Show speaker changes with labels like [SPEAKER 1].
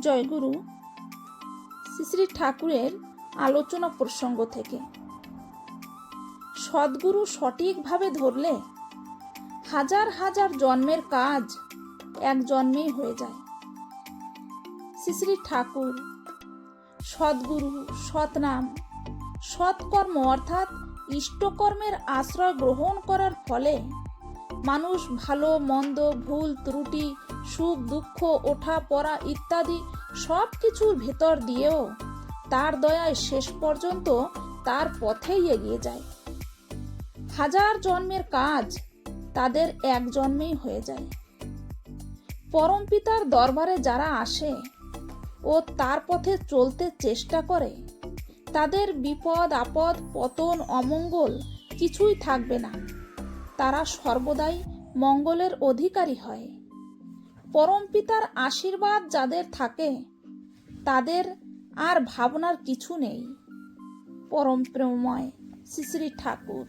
[SPEAKER 1] জয়গুরু শ্রী ঠাকুরের আলোচনা প্রসঙ্গ থেকে। সদ্গুরু সঠিকভাবে ধরলে হাজার হাজার জন্মের কাজ এক জন্মেই হয়ে যায়। শ্রী ঠাকুর, সদ্গুরু, সৎনাম, সৎকর্ম অর্থাৎ ইষ্টকর্মের আশ্রয় গ্রহণ করার ফলে মানুষ ভালো, মন্দ, ভুল, ত্রুটি সুখ, দুঃখ, ওঠা, পড়া ইত্যাদি সব কিছুর ভেতর দিয়েও তার দয়ায় শেষ পর্যন্ত তার পথেই এগিয়ে যায়। হাজার জন্মের কাজ তাদের এক জন্মেই হয়ে যায়। পরমপিতার দরবারে যারা আসে ও তার পথে চলতে চেষ্টা করে, তাদের বিপদ, আপদ, পতন, অমঙ্গল কিছুই থাকবে না। তারা সর্বদাই মঙ্গলের অধিকারী হয়। পরমপিতার আশীর্বাদ যাদের থাকে তাদের আর ভাবনার কিছু নেই। পরম প্রেমময় শ্রী শ্রী ঠাকুর।